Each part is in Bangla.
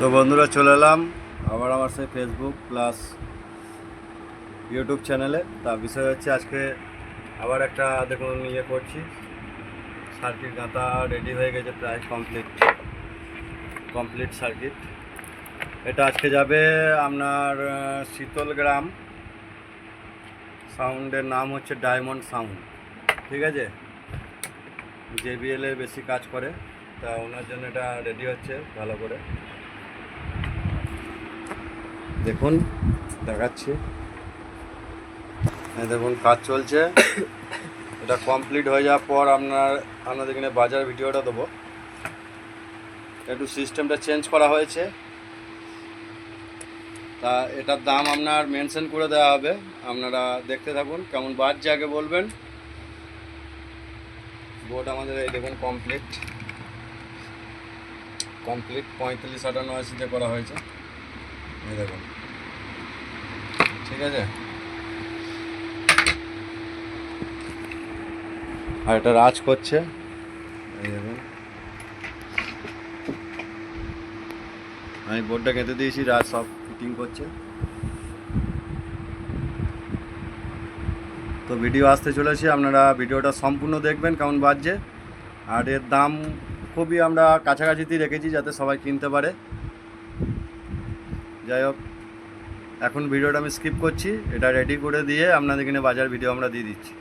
তো বন্ধুরা চলে এলাম আবার আমার সেই ফেসবুক প্লাস ইউটিউব চ্যানেলে তা বিষয় হচ্ছে আজকে আবার একটা, দেখুন ইয়ে করছি। সার্কিট গাঁথা রেডি হয়ে গেছে প্রায় কমপ্লিট কমপ্লিট সার্কিট এটা আজকে যাবে আপনার শীতলগ্রাম। সাউন্ডের নাম হচ্ছে ডায়মন্ড সাউন্ড ঠিক আছে? জেবিএলে বেশি কাজ করে। তা ওনার জন্য এটা রেডি হচ্ছে ভালো করে। দেখুন, দেখাচ্ছি। দেখুন, কাজ চলছে। এটা কমপ্লিট হয়ে যাওয়ার পর আপনার, আপনাদের এখানে বাজার ভিডিওটা দেবো। একটু সিস্টেমটা চেঞ্জ করা হয়েছে। তা এটার দাম আপনার মেনশন করে দেওয়া হবে। আপনারা দেখতে থাকুন, কেমন বাজছে আগে বলবেন। বোর্ড আমাদের এই দেখুন কমপ্লিট কমপ্লিট পঁয়তাল্লিশ আটান্ন আশিতে করা হয়েছে। দেখুন। ঠিক আছে? আর এটা রাজ করছে। আমি বোর্ডটা কেটে দিয়েছি, রাজ সব ফিটিং করছে। তো ভিডিও আসতে চলেছে, আপনারা ভিডিওটা সম্পূর্ণ দেখবেন কেমন বাজছে। আর এর দাম খুবই আমরা কাছাকাছিতেই রেখেছি যাতে সবাই কিনতে পারে। যাই হোক, এখন ভিডিওটা আমি স্কিপ করছি, এটা রেডি করে দিয়ে আপনাদের এখানে বাজার ভিডিও আমরা দিয়ে দিচ্ছি।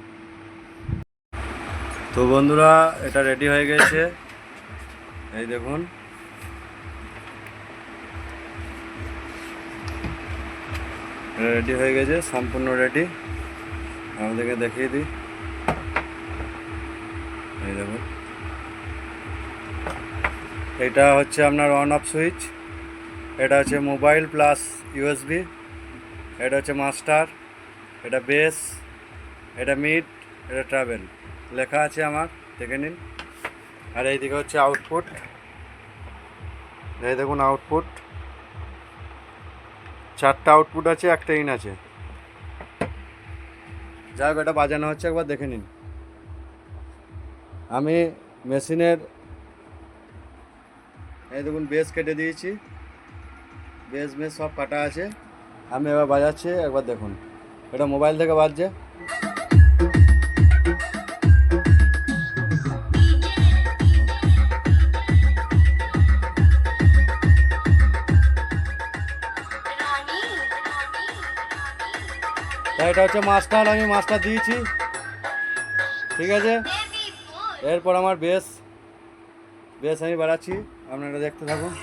তো বন্ধুরা, এটা রেডি হয়ে গেছে। এই দেখুন। রেডি হয়ে গেছে, সম্পূর্ণ রেডি আমাদেরকে দেখিয়ে দিই। এই দেখুন। এটা হচ্ছে আপনার অন অফ সুইচ এটা হচ্ছে মোবাইল প্লাস ইউএসবি, এটা হচ্ছে মাস্টার, এটা বেস, এটা মিড, এটা ট্রাভেল। লেখা আছে আমার, দেখে নিন। আর এইদিকে হচ্ছে আউটপুট। এই দেখুন আউটপুট। চারটা আউটপুট আছে, একটা ইন আছে। যাই হোক, এটা বাজানো হচ্ছে, একবার দেখে নিন। আমি মেশিনের, এই দেখুন বেস কেটে দিয়েছি। বেস মেস সব কাটা আছে। আমি এবার বাজাচ্ছি, একবার দেখুন। এটা মোবাইল থেকে বাজছে। এটা হচ্ছে মাস্টার, আমি মাস্টার দিয়েছি। ঠিক আছে? এরপর আমার বেশ বেশ, আমি বাড়াচ্ছি। আপনারা দেখতে থাকুন।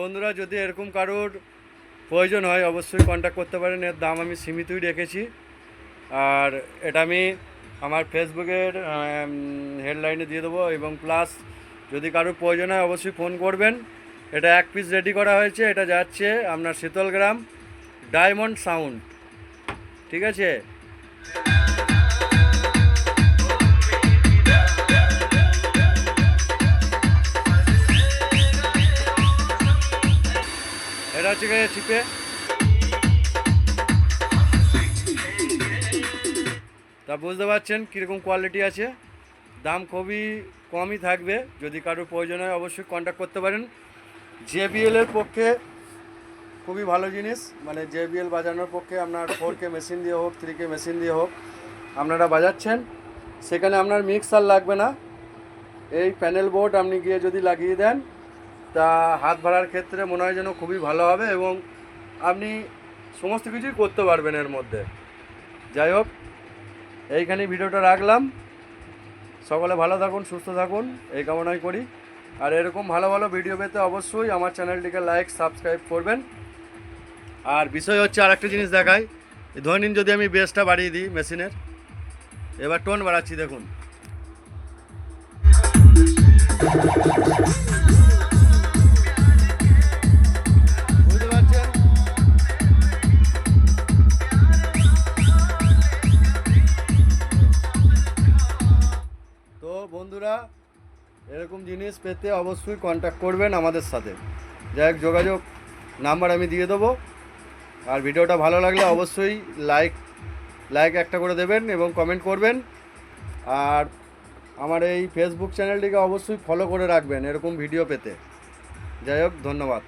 বন্ধুরা, যদি এরকম কারোর প্রয়োজন হয়, অবশ্যই কন্ট্যাক্ট করতে পারেন। এর দাম আমি সীমিতই রেখেছি। আর এটা আমি আমার ফেসবুকের হেডলাইনে দিয়ে দেবো এবং প্লাস যদি কারোর প্রয়োজন হয়, অবশ্যই ফোন করবেন। এটা এক পিস রেডি করা হয়েছে। এটা যাচ্ছে আপনার শীতলগ্রাম ডায়মন্ড সাউন্ড ঠিক আছে? হচ্ছে তা বুঝতে পারছেন কীরকম কোয়ালিটি আছে। দাম খুবই কমই থাকবে, যদি কারোর প্রয়োজন হয় অবশ্যই কন্ট্যাক্ট করতে পারেন। জেবিএল এর পক্ষে খুবই ভালো জিনিস মানে জেবিএল বাজানোর পক্ষে আপনার ফোর কে মেশিন দিয়ে হোক থ্রি কে মেশিন দিয়ে হোক, আপনারা বাজাচ্ছেন। সেখানে আপনার মিক্সার লাগবে না। এই প্যানেল বোর্ড আপনি গিয়ে যদি লাগিয়ে দেন তা হাত ভাড়ার ক্ষেত্রে মনে হয় যেন খুবই ভালো হবে এবং আপনি সমস্ত কিছুই করতে পারবেন এর মধ্যে। যাই হোক এইখানে ভিডিওটা রাখলাম। সকলে ভালো থাকুন, সুস্থ থাকুন, এই কামনাই করি। আর এরকম ভালো ভালো ভিডিও পেতে অবশ্যই আমার চ্যানেলটিকে লাইক, সাবস্ক্রাইব করবেন। আর বিষয় হচ্ছে আর একটা জিনিস দেখাই। ধরে নিন যদি আমি বেসটা বাড়িয়ে দিই মেশিনের, এবার টোন বাড়াচ্ছি, দেখুন। বন্ধুরা, এরকম জিনিস পেতে অবশ্যই কন্ট্যাক্ট করবেন আমাদের সাথে। যাই হোক, যোগাযোগ নাম্বার আমি দিয়ে দেবো। আর ভিডিওটা ভালো লাগলে অবশ্যই লাইক লাইক একটা করে দেবেন এবং কমেন্ট করবেন। আর আমার এই ফেসবুক চ্যানেলটিকে অবশ্যই ফলো করে রাখবেন এরকম ভিডিও পেতে। যাই হোক, ধন্যবাদ।